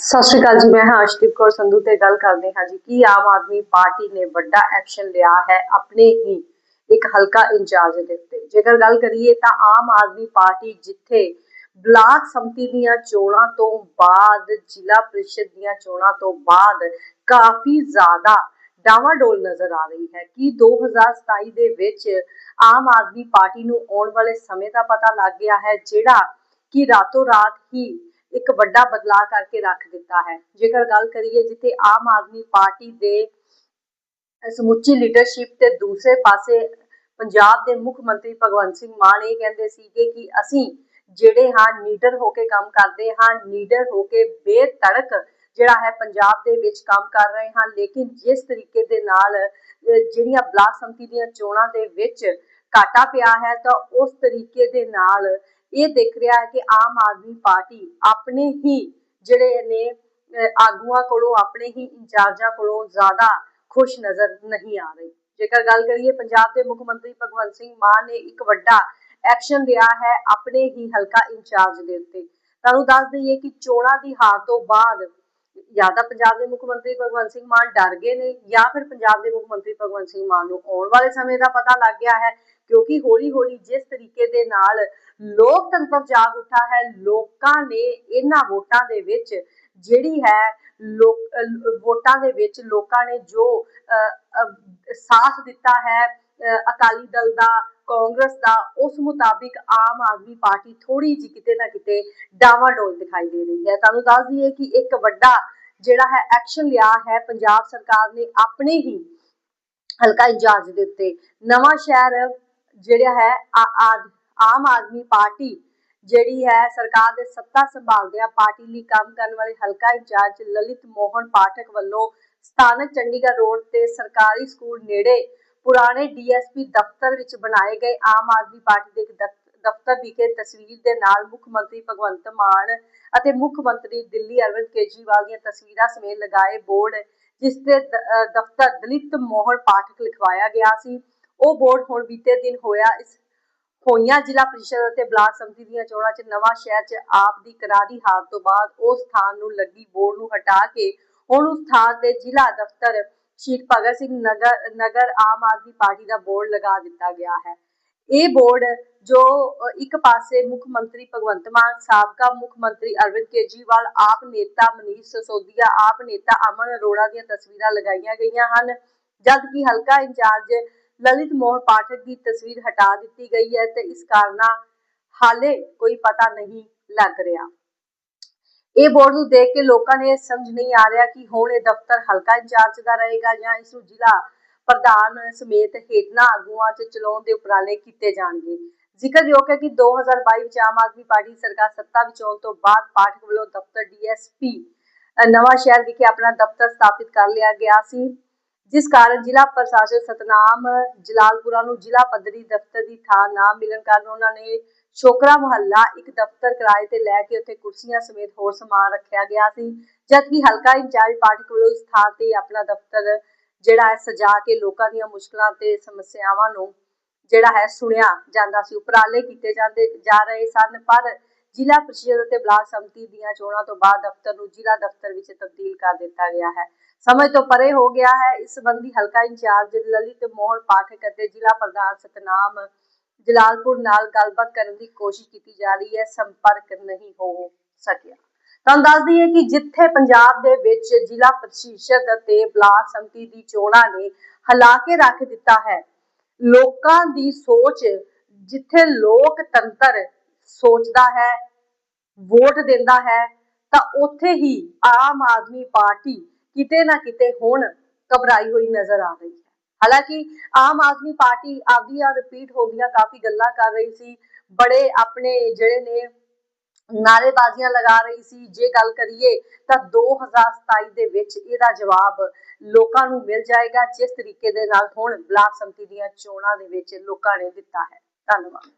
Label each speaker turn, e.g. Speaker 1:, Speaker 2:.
Speaker 1: ਸਤਿ ਸ਼੍ਰੀ ਅਕਾਲ ਜੀ, ਮੈਂ ਹਾਂ ਅਸ਼ਦੀਪ ਕੌਰ ਸੰਧੂ ਤੇ ਗੱਲ ਕਰਦੇ ਹਾਂ ਜੀ। ਕੀ ਆਮ ਆਦਮੀ ਪਾਰਟੀ ਨੇ ਵੱਡਾ ਐਕਸ਼ਨ ਲਿਆ ਹੈ ਆਪਣੇ ਹੀ ਇੱਕ ਹਲਕਾ ਇੰਚਾਰਜ ਦੇ ਉੱਤੇ? ਜੇਕਰ ਗੱਲ ਕਰੀਏ ਤਾਂ ਆਮ ਆਦਮੀ ਪਾਰਟੀ ਜਿੱਥੇ ਬਲਾਕ ਸੰਮਤੀ ਦੀਆਂ ਚੋਣਾਂ ਤੋਂ ਬਾਅਦ, ਜ਼ਿਲ੍ਹਾ ਪ੍ਰੀਸ਼ਦ ਦੀਆਂ ਚੋਣਾਂ ਤੋਂ ਬਾਅਦ ਕਾਫੀ ਜ਼ਿਆਦਾ ਡਾਵਾਡੋਲ ਨਜ਼ਰ ਆ ਰਹੀ ਹੈ। ਕਿ 2027 ਦੇ ਵਿੱਚ ਆਮ ਆਦਮੀ ਪਾਰਟੀ ਨੂੰ ਆਉਣ ਵਾਲੇ ਸਮੇਂ ਦਾ ਪਤਾ ਲੱਗ ਗਿਆ ਹੈ, ਜਿਹੜਾ ਕਿ ਰਾਤੋਂ ਰਾਤ ਹੀ ਇੱਕ ਵੱਡਾ ਬਦਲਾਅ ਕਰਕੇ ਰੱਖ ਦਿੱਤਾ ਹੈ। ਜੇਕਰ ਗੱਲ ਕਰੀਏ ਜਿੱਥੇ ਆਮ ਆਦਮੀ ਪਾਰਟੀ ਦੇ ਸਮੁੱਚੀ ਲੀਡਰਸ਼ਿਪ ਤੇ ਦੂਸਰੇ ਪਾਸੇ ਪੰਜਾਬ ਦੇ ਮੁੱਖ ਮੰਤਰੀ ਭਗਵੰਤ ਸਿੰਘ ਮਾਨ ਇਹ ਕਹਿੰਦੇ ਸੀਗੇ ਕਿ ਅਸੀਂ ਜਿਹੜੇ ਹਾਂ ਨੀਡਰ ਹੋ ਕੇ ਕੰਮ ਕਰਦੇ ਹਾਂ, ਨੀਡਰ ਹੋ ਕੇ ਬੇਤੜਕ ਜਿਹੜਾ ਹੈ ਪੰਜਾਬ ਦੇ ਵਿੱਚ ਕੰਮ ਕਰ ਰਹੇ ਹਾਂ, ਲੇਕਿਨ ਜਿਸ ਤਰੀਕੇ ਦੇ ਨਾਲ ਜਿਹੜੀਆਂ ਬਲਾਕ ਸੰਮਤੀ ਦੀਆਂ ਚੋਣਾਂ ਦੇ ਵਿੱਚ ਘਾਟਾ ਪਿਆ ਹੈ ਤਾਂ ਉਸ ਤਰੀਕੇ ਦੇ ਨਾਲ ਇਹ ਦਿਖ ਰਿਹਾ ਹੈ ਕਿ ਆਮ ਆਦਮੀ ਪਾਰਟੀ ਆਪਣੇ ਹੀ ਜਿਹੜੇ ਨੇ ਆਗੂਆਂ ਕੋਲੋਂ, ਆਪਣੇ ਹੀ ਇੰਚਾਰਜਾਂ ਕੋਲੋਂ ਜ਼ਿਆਦਾ ਖੁਸ਼ ਨਜ਼ਰ ਨਹੀਂ ਆ ਰਹੀ। ਜੇਕਰ ਗੱਲ ਕਰੀਏ ਪੰਜਾਬ ਦੇ ਮੁੱਖ ਮੰਤਰੀ ਭਗਵੰਤ ਸਿੰਘ ਮਾਨ ਨੇ ਇੱਕ ਵੱਡਾ ਐਕਸ਼ਨ ਲਿਆ ਹੈ ਆਪਣੇ ਹੀ ਹਲਕਾ ਇੰਚਾਰਜ ਦੇ ਉੱਤੇ। ਤੁਹਾਨੂੰ ਦੱਸ ਦਈਏ ਕਿ ਚੋਣਾਂ ਦੀ ਹਾਰ ਤੋਂ ਬਾਅਦ ਜਾਂ ਤਾਂ ਪੰਜਾਬ ਦੇ ਮੁੱਖ ਮੰਤਰੀ ਭਗਵੰਤ ਸਿੰਘ ਮਾਨ ਡਰ ਗਏ ਨੇ ਜਾਂ ਫਿਰ ਪੰਜਾਬ ਦੇ ਮੁੱਖ ਮੰਤਰੀ ਭਗਵੰਤ ਸਿੰਘ ਮਾਨ ਨੂੰ ਆਉਣ ਵਾਲੇ ਸਮੇਂ ਦਾ ਪਤਾ ਲੱਗ ਗਿਆ ਹੈ। ਕਿਉਂਕਿ ਹੌਲੀ ਹੌਲੀ ਜਿਸ ਤਰੀਕੇ ਦੇ ਨਾਲ ਲੋਕਤੰਤਰ ਜਾਗ ਉੱਠਾ ਹੈ, ਲੋਕਾਂ ਨੇ ਇਹਨਾਂ ਵੋਟਾਂ ਦੇ ਵਿੱਚ ਜਿਹੜੀ ਹੈ ਲੋਕ ਵੋਟਾਂ ਦੇ ਵਿੱਚ ਲੋਕਾਂ ਨੇ ਜੋ ਸਾਥ ਦਿੱਤਾ ਹੈ ਅਕਾਲੀ ਦਲ ਦਾ, ਕਾਂਗਰਸ ਦਾ, ਉਸ ਮੁਤਾਬਿਕ ਆਮ ਆਦਮੀ ਪਾਰਟੀ ਥੋੜੀ ਜਿਹੀ ਕਿਤੇ ਨਾ ਕਿਤੇ ਡਾਵਾਡੋਲ ਦਿਖਾਈ ਦੇ ਰਹੀ ਹੈ। ਤੁਹਾਨੂੰ ਦੱਸ ਦਈਏ ਕਿ ਇੱਕ ਵੱਡਾ ਜਿਹੜਾ ਹੈ ਐਕਸ਼ਨ ਲਿਆ ਹੈ, ਪੰਜਾਬ ਸਰਕਾਰ ਨੇ ਆਪਣੇ ਹੀ ਹਲਕਾ ਇੰਚਾਰਜ ਦੇ ਉੱਤੇ। ਨਵਾਂ ਸ਼ਹਿਰ ਜਿਹੜਾ ਹੈ ਆਮ ਆਦਮੀ ਪਾਰਟੀ ਜਿਹੜੀ ਹੈ ਸਰਕਾਰ ਦੇ ਸੱਤਾ ਸੰਭਾਲਦਿਆਂ ਪਾਰਟੀ ਲਈ ਕੰਮ ਕਰਨ ਵਾਲੇ ਹਲਕਾ ਇੰਚਾਰਜ ਲਲਿਤ ਮੋਹਨ ਪਾਠਕ ਵੱਲੋਂ ਸਥਾਨਕ ਚੰਡੀਗੜ੍ਹ ਰੋਡ ਤੇ ਸਰਕਾਰੀ ਸਕੂਲ ਨੇੜੇ ਪੁਰਾਣੇ ਡੀਐਸਪੀ ਦਫ਼ਤਰ ਵਿੱਚ ਬਣਾਏ ਗਏ ਆਮ ਆਦਮੀ ਪਾਰਟੀ ਦੇ ਇੱਕ ਦਫ਼ਤਰ ਵਿਖੇ ਤਸਵੀਰ ਦੇ ਨਾਲ ਮੁੱਖ ਮੰਤਰੀ ਭਗਵੰਤ ਮਾਨ ਅਤੇ ਮੁੱਖ ਮੰਤਰੀ ਦਿੱਲੀ ਅਰਵਿੰਦ ਕੇਜਰੀਵਾਲ ਦੀਆਂ ਤਸਵੀਰਾਂ ਸਮੇਤ ਲਗਾਏ ਬੋਰਡ, ਜਿਸ ਤੇ ਦਫ਼ਤਰ ਦਲਿਤ ਮੋਹਨ ਪਾਠਕ ਲਿਖਵਾਇਆ ਗਿਆ ਸੀ। ਉਹ ਬੋਰਡ ਹੁਣ ਬੀਤੇ ਦਿਨ ਹੋਇਆ ਇਸ ਹੋਈਆਂ ਜ਼ਿਲ੍ਹਾ ਪ੍ਰੀਸ਼ਦ ਅਤੇ ਬਲਾਕ ਸੰਮਤੀ ਦੀਆਂ ਚੋਣਾਂ 'ਚ ਨਵਾਂ ਸ਼ਹਿਰ 'ਚ ਆਪ ਦੀ ਕਰਾਰੀ ਹਾਰ ਤੋਂ ਬਾਅਦ ਉਸ ਥਾਂ ਨੂੰ ਲੱਗੀ ਬੋਰਡ ਨੂੰ ਹਟਾ ਕੇ ਹੁਣ ਉਸ ਥਾਂ ਤੇ ਜ਼ਿਲ੍ਹਾ ਦਫ਼ਤਰ ਸ਼ਹੀਦ ਭਗਤ ਸਿੰਘ ਨਗਰ ਨਗਰ ਆਮ ਆਦਮੀ ਪਾਰਟੀ ਦਾ ਬੋਰਡ ਲਗਾ ਦਿੱਤਾ ਗਿਆ ਹੈ। ਇਹ ਬੋਰਡ ਜੋ ਇੱਕ ਪਾਸੇ ਮੁੱਖ ਮੰਤਰੀ ਭਗਵੰਤ ਮਾਨ, ਸਾਬਕਾ ਮੁੱਖ ਮੰਤਰੀ ਅਰਵਿੰਦ ਕੇਜਰੀਵਾਲ, ਆਪ ਨੇਤਾ ਮਨੀਸ਼ ਸਸੋਦੀਆ, ਆਪ ਨੇਤਾ ਅਮਨ ਅਰੋੜਾ ਦੀਆਂ ਤਸਵੀਰਾਂ ਲਗਾਈਆਂ ਗਈਆਂ ਹਨ। ਜਦ ਕਿ ਹਲਕਾ ਇੰਚਾਰਜ ਲਲਿਤ ਮੋਹਨ ਪਾਠਕ ਦੀ ਤਸਵੀਰ ਹਟਾ ਦਿੱਤੀ ਗਈ ਹੈ ਤੇ ਇਸ ਕਾਰਨਾ ਹਾਲੇ ਕੋਈ ਪਤਾ ਨਹੀਂ ਲੱਗ ਰਿਹਾ। ਇਹ ਬੋਰਡ ਨੂੰ ਦੇਖ ਕੇ ਲੋਕਾਂ ਨੇ ਸਮਝ ਨਹੀਂ ਆ ਰਿਹਾ ਕਿ ਹੁਣ ਇਹ ਦਫ਼ਤਰ ਹਲਕਾ ਇੰਚਾਰਜ ਦਾ ਰਹੇਗਾ ਜਾਂ ਇਸ ਨੂੰ ਜ਼ਿਲ੍ਹਾ ਪ੍ਰਧਾਨ ਸਮੇਤ ਹੇਠਲਾ ਆਗੂਆਂ 'ਚ ਚਲਾਉਣ ਦੇ ਉਪਰਾਲੇ ਕੀਤੇ ਜਾਣਗੇ। ਜ਼ਿਕਰਯੋਗ ਹੈ ਕਿ 2022 ਵਿੱਚ ਆਮ ਆਦਮੀ ਪਾਰਟੀ ਸਰਕਾਰ ਸੱਤਾ ਵਿੱਚ ਆਉਣ ਤੋਂ ਬਾਅਦ ਪਾਠਕ ਵੱਲੋਂ ਦਫ਼ਤਰ ਡੀਐਸਪੀ ਨਵਾਂ ਸ਼ਹਿਰ ਵਿਖੇ ਆਪਣਾ ਦਫ਼ਤਰ ਸਥਾਪਿਤ ਕਰ ਲਿਆ ਗਿਆ ਸੀ। ਜਿਸ ਕਾਰਨ ਜ਼ਿਲ੍ਹਾ ਪ੍ਰਸ਼ਾਸਕ ਸਤਨਾਮ ਜਲਾਲਪੁਰਾ ਨੂੰ ਜ਼ਿਲ੍ਹਾ ਪੱਧਰੀ ਦਫ਼ਤਰ ਦੀ ਥਾਂ ਨਾ ਮਿਲਣ ਕਾਰਨ ਉਹਨਾਂ ਨੇ ਸ਼ੋਕਰਾ ਮੁਹੱਲਾ ਇੱਕ ਦਫ਼ਤਰ ਕਿਰਾਏ ਤੇ ਲੈ ਕੇ ਉੱਥੇ ਕੁਰਸੀਆਂ ਸਮੇਤ ਹੋਰ ਸਮਾਨ ਰੱਖਿਆ ਗਿਆ ਸੀ, ਜਦਕਿ ਹਲਕਾ ਇੰਚਾਰਜ ਪਾਠਕ ਵੱਲੋਂ ਇਸ ਥਾਂ ਤੇ ਆਪਣਾ ਦਫ਼ਤਰ ਜਿਹੜਾ ਹੈ ਸਜਾ ਕੇ ਲੋਕਾਂ ਦੀਆਂ ਮੁਸ਼ਕਲਾਂ ਤੇ ਸਮੱਸਿਆਵਾਂ ਨੂੰ ਜਿਹੜਾ ਹੈ ਸੁਣਿਆ ਜਾਂਦਾ ਸੀ। ਉਪਰਾਲੇ ਕੀਤੇ ਜਾਂਦੇ ਜਾ ਰਹੇ ਸਨ, ਪਰ ਜ਼ਿਲ੍ਹਾ ਪ੍ਰੀਸ਼ਦ ਅਤੇ ਬਲਾਕ ਸੰਮਤੀ ਦੀਆਂ ਚੋਣਾਂ ਤੋਂ ਬਾਅਦ ਦਫ਼ਤਰ ਨੂੰ ਜ਼ਿਲ੍ਹਾ ਦਫ਼ਤਰ ਵਿੱਚ ਤਬਦੀਲ ਕਰ ਦਿੱਤਾ ਗਿਆ ਹੈ। ਸਮਝ ਤੋਂ ਪਰੇ ਹੋ ਗਿਆ ਹੈ। ਇਸ ਸੰਬੰਧੀ ਹਲਕਾ ਇੰਚਾਰਜ ਲਲਿਤ ਮੋਹਨ ਪਾਠਕ ਅਤੇ ਜ਼ਿਲ੍ਹਾ ਪ੍ਰਧਾਨ ਸਤਨਾਮ ਜਲਾਲਪੁਰ ਨਾਲ ਗੱਲਬਾਤ ਕਰਨ ਦੀ ਕੋਸ਼ਿਸ਼ ਕੀਤੀ ਜਾ ਰਹੀ ਹੈ। ਸੰਪਰਕ ਨਹੀਂ ਹੋ ਸਕਿਆ। ਤੁਹਾਨੂੰ ਦੱਸ ਦਈਏ ਕਿ ਜਿੱਥੇ ਪੰਜਾਬ ਦੇ ਵਿੱਚ ਜ਼ਿਲ੍ਹਾ ਪ੍ਰਸ਼ਾਸਕ ਅਤੇ ਬਲਾਕ ਸੰਮਤੀ ਦੀ ਚੋਣਾਂ ਨੇ ਹਲਾ ਕੇ ਰੱਖ ਦਿੱਤਾ ਹੈ, ਲੋਕਾਂ ਦੀ ਸੋਚ ਜਿੱਥੇ ਲੋਕਤੰਤਰ ਸੋਚਦਾ ਹੈ, ਵੋਟ ਦਿੰਦਾ ਹੈ, ਤਾਂ ਉੱਥੇ ਹੀ ਆਮ ਆਦਮੀ ਪਾਰਟੀ ਕਿਤੇ ਨਾ ਕਿਤੇ ਹੁਣ ਘਬਰਾਈ ਹੋਈ ਨਜ਼ਰ ਆ ਰਹੀ ਹੈ। ਹਾਲਾਂਕਿ ਆਮ ਆਦਮੀ ਪਾਰਟੀ ਆਪਦੀਆਂ ਰਿਪੀਟ ਹੁੰਦੀਆਂ ਕਾਫੀ ਗੱਲਾਂ ਕਰ ਰਹੀ ਸੀ, ਬੜੇ ਆਪਣੇ ਜਿਹੜੇ ਨੇ ਨਾਰੇਬਾਜ਼ੀਆਂ ਲਗਾ ਰਹੀ ਸੀ, ਜੇ ਗੱਲ ਕਰੀਏ ਤਾਂ 2027 ਦੇ ਵਿੱਚ ਇਹਦਾ ਜਵਾਬ ਲੋਕਾਂ ਨੂੰ ਮਿਲ ਜਾਏਗਾ, ਜਿਸ ਤਰੀਕੇ ਦੇ ਨਾਲ ਹੁਣ ਬਲਾਕ ਸੰਮਤੀ ਦੀਆਂ ਚੋਣਾਂ ਦੇ ਵਿੱਚ ਲੋਕਾਂ ਨੇ ਦਿੱਤਾ ਹੈ। ਧੰਨਵਾਦ।